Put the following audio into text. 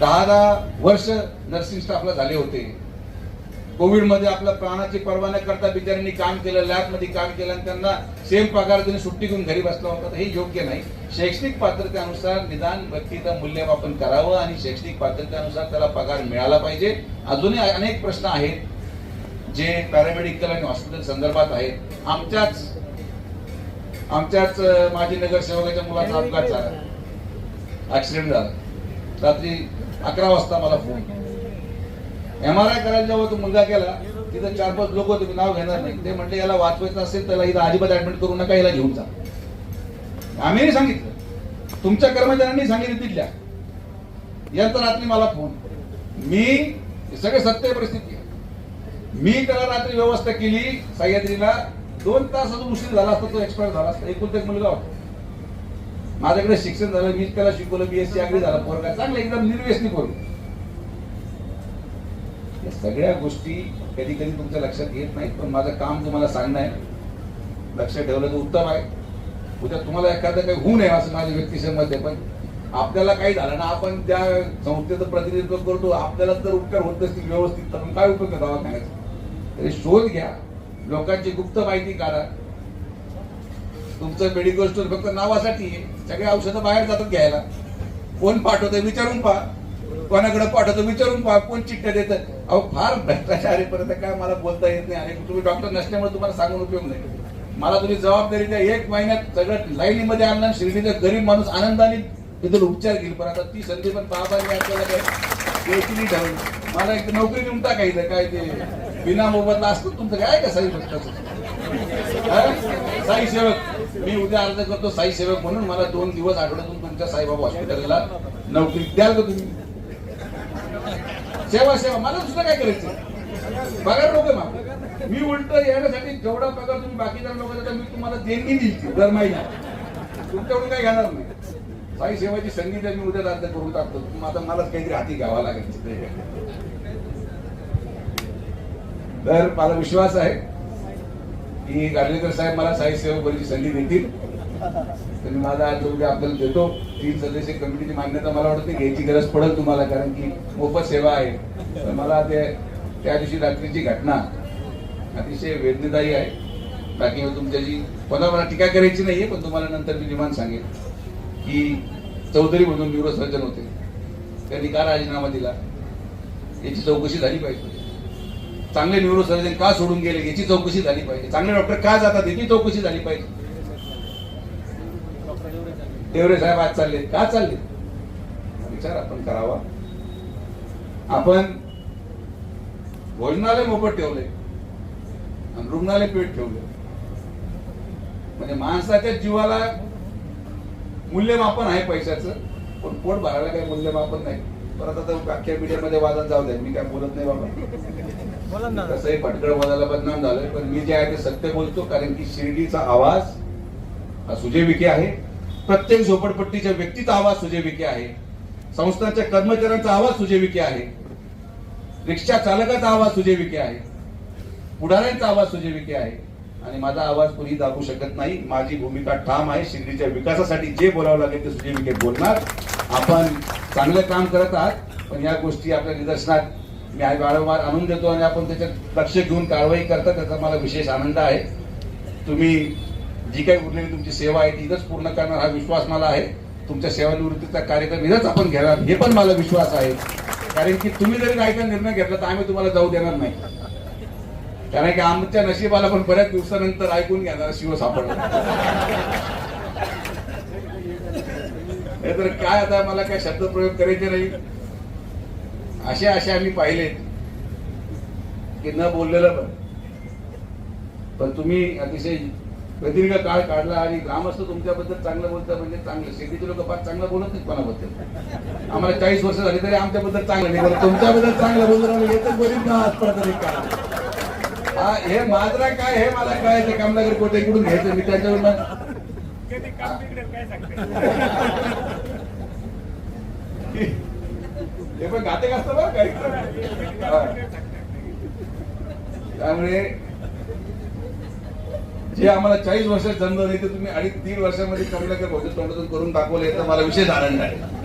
दहा दहा वर्ष नर्सिंग स्टाफला झाले होते. कोविडमध्ये आपल्या प्राणाची पर्वा न करता बिचाऱ्यांनी काम केलं लॅबमध्ये काम केलं आणि त्यांना सेम पगार देऊन सुट्टी घेऊन घरी बसला होता तर हे योग्य नाही. शैक्षणिक पात्रतेनुसार निदान व्यक्तीचं मूल्यमापन करावं आणि शैक्षणिक पात्रतेनुसार त्याला पगार मिळाला पाहिजे. अजूनही अनेक प्रश्न आहेत जे पॅरामेडिकल आणि हॉस्पिटल संदर्भात आहेत. आमच्याच आमच्याच माजी नगरसेवकाच्या मुलाचा अपघात झाला. ऍक्सिडेंट झाला. रात्री अकरा वाजता मला फोन. एम आर आय करायला जेव्हा तो मुलगा गेला तिथं चार पाच लोक होते मी नाव घेणार नाही. ते म्हणले याला वाचवायचं असेल त्याला इथं अजिबात ऍडमिट करू नका याला घेऊन जा. आम्ही सांगितलं. तुमच्या कर्मचाऱ्यांनी सांगितलं तिथल्या. यानंतर रात्री मला फोन. मी सगळे सत्य परिस्थिती आहे. मी त्याला रात्री व्यवस्था केली सह्याद्रीला दोन तास अजून उशीर झाला असता तो एक्सपायर झाला असता. एकूण एक मुलगा होता. माझ्याकडे शिक्षण झालं मी त्याला शिकवलं बीएससी अग्री झाला. पोरगा चांगलं एकदम निर्व्यसनी पोरगा. या सगळ्या गोष्टी कधी कधी तुमच्या लक्षात येत नाहीत पण माझं काम तुम्हाला सांगणं आहे. लक्षात ठेवलं तर उत्तम आहे. उद्या तुम्हाला एखादं काही होऊ नये असं माझं व्यक्तिशः मत आहे पण आपल्याला काही झालं ना आपण त्या संस्थेचं प्रतिनिधित्व करतो. आपल्याला जर उपचार होत असतील व्यवस्थित तर काय उपयोग करावा सांगायचं तरी शोध घ्या. लोकांची गुप्त माहिती काढा. तुमचं मेडिकल स्टोर फक्त नावासाठी आहे. सगळे औषधं बाहेर जातात घ्यायला. कोण पाठवतं विचारून पहा. कोणाकडे पाठवतो विचारून पहा. कोण चिठ्ठ्या देतं अहो फार भ्रष्टाचार आहे काय मला बोलता येत नाही आणि तुम्ही डॉक्टर नसल्यामुळे तुम्हाला सांगून उपयोग नाही. मला तुम्ही जबाबदारी द्या. एक महिन्यात सगळं लाईनीमध्ये आणलं आणि शिर्डीचा गरीब माणूस आनंदाने तिथं उपचार घेईल. पण आता ती संधी पण बाबांनी आपल्याला काय द्यायची मला एक नोकरी निमता टाकायचं काय ते बिना मोबदला असतो तुमचं काय का साई भक्ताचं? साई सेवक. मी उद्या अर्ज करतो साई सेवक म्हणून. मला दोन दिवस आठवड्यातून तुमच्या साईबाबा हॉस्पिटलला नोकरी द्याल का तुम्ही? सेवा सेवा. मला दुसरं काय करायचं पगार नको मग मी उलट येण्यासाठी जेवढा पगार तुम्ही बाकीच्या देता मी तुम्हाला देणगी दिली दर महिना. तुमच्याकडून काय घेणार नाही साई सेवाची संधी तर मी उद्या अर्ज करून टाकतो. आता मलाच काहीतरी हाती घ्यावा लागेल. तर मला विश्वास आहे की गाडलेकर साहेब मला साई सेवा संधी देतील. तर मी माझा आज उद्या आपल्याला देतो तीन सदस्य कमिटीची मान्यता मला वाटत नाही घ्यायची गरज पडेल तुम्हाला कारण की मोफत सेवा आहे. तर मला ते त्या दिवशी रात्रीची घटना अतिशय वेदनेदायी आहे. बाकी तुमच्याशी कोणा मला टीका करायची नाहीये पण तुम्हाला नंतर मी निमान सांगेन की चौधरी म्हणून न्यूरोसर्जन होते. त्यांनी का राजीनामा दिला? याची चौकशी झाली पाहिजे. चांगले न्यूरो सर्जन का सोडून गेले याची चौकशी झाली पाहिजे. चांगले डॉक्टर का जातात याची चौकशी झाली पाहिजे. देवरे साहेब आज चालले. का चालले? विचार आपण करावा. आपण भोजनालय मोफत ठेवले. आणि रुग्णालय पेट ठेवले. म्हणजे माणसाच्या जीवाला मूल्यमापन आहे पैशाचं पण पोट भरायला काही मूल्यमापन नाही. परत आता अख्ख्या मीडियामध्ये वादन जाऊ द्या मी काय बोलत नाही बाबा. कसंही भटकळ बोलायला बदनाम झालोय पण मी जे आहे ते सत्य बोलतो कारण की शिर्डीचा आवाज हा सुजय विखे आहे. प्रत्येक झोपडपट्टीच्या व्यक्तीचा आवाज सुजय विखे आहे. संस्थांच्या कर्मचाऱ्यांचा आवाज सुजय विखे आहे. रिक्षा चालकाचा आवाज सुजय विखे आहे. पुढाऱ्यांचा आवाज सुजय विखे आहे. आणि माझा आवाज कुणी दाबू शकत नाही. माझी भूमिका ठाम आहे. शिर्डीच्या विकासासाठी जे बोलावं लागेल ते सुजय विखे बोलणार. आपण चांगलं काम करत आहात पण या गोष्टी आपल्या निदर्शनात मी आज वारंवार आणून देतो आणि आपण त्याच्यात लक्ष घेऊन कारवाई करता त्याचा मला विशेष आनंद आहे. तुम्ही जी काही उरलेली तुमची सेवा आहे ती इथंच पूर्ण करणार हा विश्वास मला आहे. तुमच्या सेवानिवृत्तीचा कार्यक्रम इथंच आपण घेणार हे पण मला विश्वास आहे. कारण की तुम्ही जरी काय निर्णय घेतला तर आम्ही तुम्हाला जाऊ देणार नाही. कारण की आमच्या नशिबाला पण बऱ्याच दिवसानंतर ऐकून घेणार शिव सापडला. तर काय आता मला काय शब्द प्रयोग करायचे नाही? असे असे आम्ही पाहिलेत की न बोललेलं पण. पण तुम्ही अतिशय प्रदीर्घ काळ काढला आणि ग्रामस्थ तुमच्याबद्दल चांगलं बोलतात म्हणजे चांगलं. शेतीचे लोक फार चांगलं बोलत नाहीत कोणाबद्दल. आम्हाला चाळीस वर्ष झाली तरी आमच्याबद्दल चांगलं नाही. पण तुमच्याबद्दल चांगलं बोलत म्हणजे हे तर बरीच ना आजपर्यंत काळ हा हे माजरा काय हे मला काय ते कामनगर कोटे इकडून घ्यायचं? मी त्याच्यावर मग हे पण घातक असतं बरं काही त्यामुळे जे आम्हाला चाळीस वर्षात जमलं नाही ते तुम्ही अडीच तीन वर्षामध्ये कमलाकर भोजन तोंडातून करून दाखवले तर मला विशेष आनंद आहे